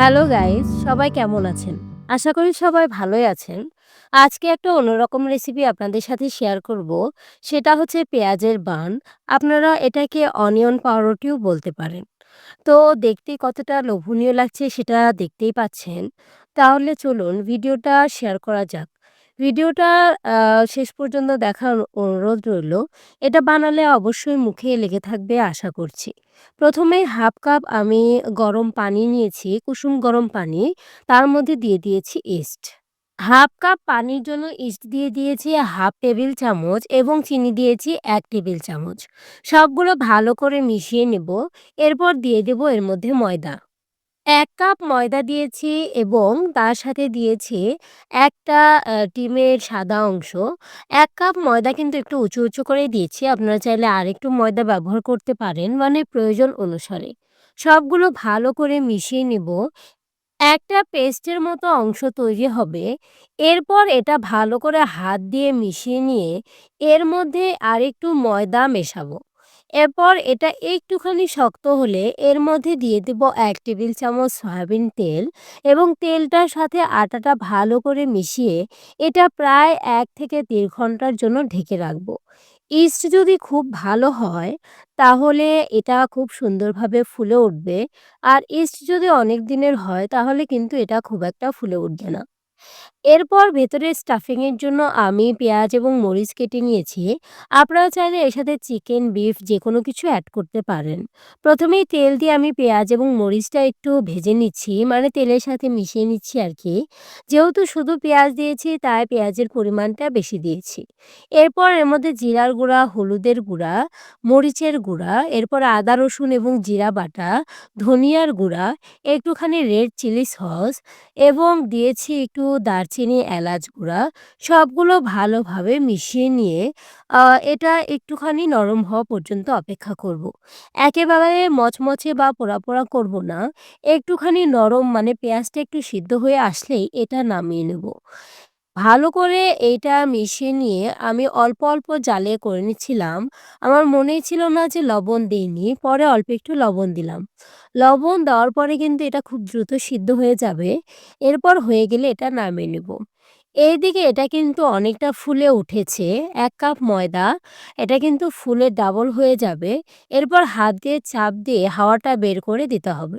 Hello guys সবাই কেমন আছেন? আশা করি সবাই ভালোই আছেন। আজকে একটা অন্যরকম রেসিপি আপনাদের সাথে শেয়ার করব। সেটা হচ্ছে পেঁয়াজের বান। আপনারা এটাকে অনিয়ন পাউরুটিও বলতে পারেন। তো দেখতে কতটা লোভনীয় লাগছে সেটা দেখতেই পাচ্ছেন। তাহলে চলুন ভিডিওটা শেয়ার করা যাক। ভিডিওটা শেষ পর্যন্ত দেখার অনুরোধ রইল। এটা বানালে অবশ্যই মুখে লেগে থাকবে আশা করছি। প্রথমে হাফ কাপ আমি গরম পানি নিয়েছি, কুসুম গরম পানি। তার মধ্যে দিয়ে দিয়েছি ইস্ট। হাফ কাপ পানির জন্য ইস্ট দিয়ে দিয়েছি হাফ টেবিল চামচ এবং চিনি দিয়েছি ১ টেবিল চামচ। সবগুলো ভালো করে মিশিয়ে নেব। এরপর দিয়ে দেব এর মধ্যে ময়দা। ১ কাপ ময়দা দিয়েছি এবং তার সাথে দিয়েছি একটা আ ডিমের সাদা অংশ। ১ কাপ ময়দা কিন্তু একটু উঁচু, উঁচু করেই দিয়েছি। আপনারা চাইলে আরেকটু ময়দা ব্যবহার করতে পারেন মানে প্রয়োজন অনুসারে। সবগুলো ভালো করে মিশিয়ে নেব। একটা পেস্টের মতো অংশ তৈরি হবে। এরপর এটা ভালো করে হাত দিয়ে মিশিয়ে নিয়ে এর মধ্যে আরেকটু ময়দা মেশাবো। এরপর এটা একটুখানি শক্ত হলে এর মধ্যে দিয়ে দেব এক টেবিল চামচ সয়াবিন তেল এবং তেলটার সাথে আটাটা ভালো করে মিশিয়ে এটা প্রায় এক থেকে দেড় ঘণ্টার জন্য ঢেকে রাখব। ইস্ট যদি খুব ভালো হয় তাহলে এটা খুব সুন্দরভাবে ফুলে উঠবে। আর ইস্ট যদি অনেক দিনের হয় তাহলে কিন্তু এটা খুব একটা ফুলে উঠবে না। এরপর ভেতরে স্টাফিংয়ের জন্য আমি পেঁয়াজ এবং মরিচ কেটে নিয়েছি। আপনারা চাইলে এর সাথে চিকেন, বিফ যে কোনো কিছু অ্যাড করতে পারেন। প্রথমেই তেল দিয়ে আমি পেঁয়াজ এবং মরিচটা একটু ভেজে নিচ্ছি মানে তেলের সাথে মিশিয়ে নিচ্ছি আর কি যেহেতু শুধু পেঁয়াজ দিয়েছি তাই পেঁয়াজের পরিমাণটা বেশি দিয়েছি। এরপর এর মধ্যে জিরার গুঁড়া, হলুদের গুঁড়া, মরিচের গুঁড়া, এরপর আদা, রসুন এবং জিরা বাটা, ধনিয়ার গুঁড়া, একটুখানি রেড চিলি সস এবং দিয়েছি একটু দারচিনি, এলাচ গুঁড়া। সবগুলো ভালোভাবে মিশিয়ে নিয়ে এটা একটুখানি নরম হওয়া পর্যন্ত অপেক্ষা করব। একেবারে মচমচে বা পোড়া, পোড়া করব না। একটুখানি নরম মানে পেঁয়াজটা একটু সিদ্ধ হয়ে আসলেই এটা নামিয়ে নেব। ভালো করে এইটা মিশিয়ে নিয়ে আমি অল্প, অল্প জালে করে নিচ্ছিলাম। আমার মনেই ছিল না যে লবণ দিইনি পরে অল্প একটু লবণ দিলাম। লবণ দেওয়ার পরে কিন্তু এটা খুব দ্রুত সিদ্ধ হয়ে যাবে। এরপর হয়ে গেলে এটা নামিয়ে নেব। এইদিকে এটা কিন্তু অনেকটা ফুলে উঠেছে। এক কাপ ময়দা। এটা কিন্তু ফুলে ডাবল হয়ে যাবে। এরপর হাত দিয়ে চাপ দিয়ে হাওয়াটা বের করে দিতে হবে।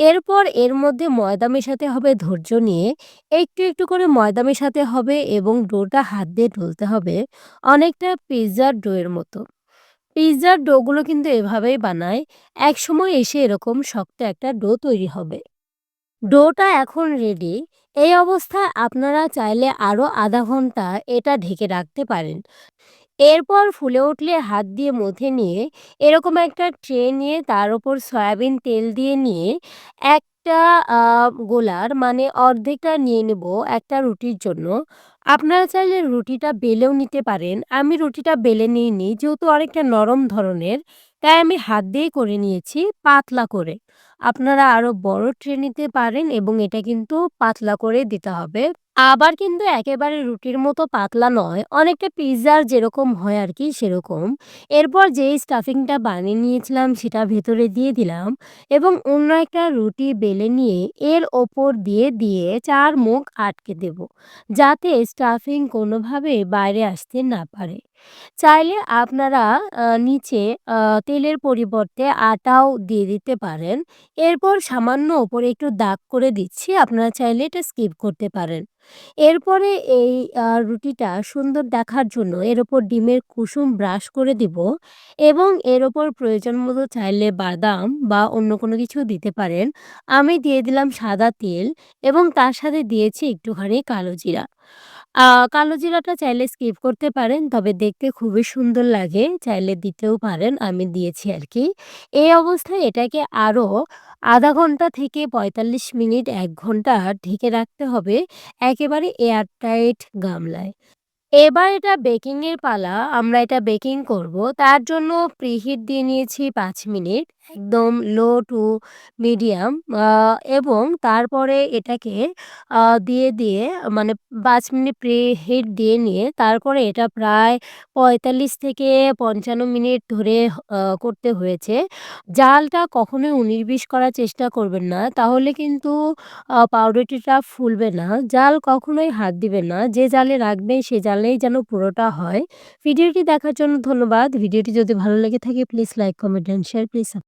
এরপর এর মধ্যে ময়দা মেশাতে হবে ধৈর্য নিয়ে। একটু, একটু করে ময়দা মেশাতে হবে এবং ডোটা হাত দিয়ে ঢুলতে হবে। অনেকটা পিজ্জার ডো এর মতো। পিজ্জার ডোগুলো কিন্তু এভাবেই বানায়। একসময় এসে এরকম শক্ত একটা ডো তৈরি হবে। ডোটা এখন রেডি। এই অবস্থায় আপনারা চাইলে আরও আধা ঘণ্টা এটা ঢেকে রাখতে পারেন। এরপর ফুলে উঠলে হাত দিয়ে মথে নিয়ে এরকম একটা ট্রে নিয়ে তার ওপর সয়াবিন তেল দিয়ে নিয়ে একটা গোলার মানে অর্ধেকটা নিয়ে নেব একটা রুটির জন্য। আপনারা চাইলে রুটিটা বেলেও নিতে পারেন। আমি রুটিটা বেলে নিইনি যেহেতু অনেকটা নরম ধরনের, তাই আমি হাত দিয়ে করে নিয়েছি পাতলা করে। আপনারা আরও বড় ট্রে নিতে পারেন এবং এটা কিন্তু পাতলা করে দিতে হবে। আবার কিন্তু একেবারে রুটির মতো পাতলা নয়। অনেকটা পিৎজার যেরকম হয় আর কি সেরকম। এরপর যেই স্টাফিংটা বানিয়ে নিয়েছিলাম সেটা ভেতরে দিয়ে দিলাম এবং অন্য একটা রুটি বেলে নিয়ে এর ওপর দিয়ে, দিয়ে চার মুখ আটকে দেব। যাতে স্টাফিং কোনোভাবে বাইরে আসতে না পারে। চাইলে আপনারা নিচে তেলের পরিবর্তে আটাও দিয়ে দিতে পারেন। এরপর সামান্য ওপরে একটু দাগ করে দিচ্ছি। আপনারা চাইলে এটা স্কিপ করতে পারেন। এরপরে এই রুটিটা সুন্দর দেখার জন্য এর ওপর ডিমের কুসুম ব্রাশ করে দিব এবং এর ওপর প্রয়োজন মতো চাইলে বাদাম বা অন্য কোনো কিছু দিতে পারেন। আমি দিয়ে দিলাম সাদা তেল এবং তার সাথে দিয়েছি একটুখানি কালো জিরা। কালো জিরাটা চাইলে স্কিপ করতে পারেন। তবে দেখতে খুবই সুন্দর লাগে। চাইলে দিতেও পারেন। আমি দিয়েছি আর কি এই অবস্থায় এটাকে আরও আধা ঘণ্টা থেকে ৪৫ মিনিট, এক ঘণ্টা ঢেকে রাখতে হবে একেবারে এয়ারটাইট গামলায়। এবার এটা বেকিংয়ের পালা। আমরা এটা বেকিং করব। তার জন্য প্রিহিট দিয়ে নিয়েছি পাঁচ মিনিট। একদম লো টু মিডিয়াম এবং তারপরে এটাকে দিয়ে, দিয়ে মানে ৫ মিনিট প্রিহিট দিয়ে নিয়ে তারপরে এটা প্রায় ৪৫ থেকে ৫৫ মিনিট ধরে করতে হয়েছে। জালটা কখনোই ১৯-২০ করার চেষ্টা করবেন না। তাহলে কিন্তু আ পাউরুটিটা ফুলবে না। জাল কখনোই হাত দিবেন না। যে জালে রাখবেন সে জালেই যেন পুরোটা হয়। ভিডিওটি দেখার জন্য ধন্যবাদ। ভিডিওটি যদি ভালো লেগে থাকে please like, comment and share please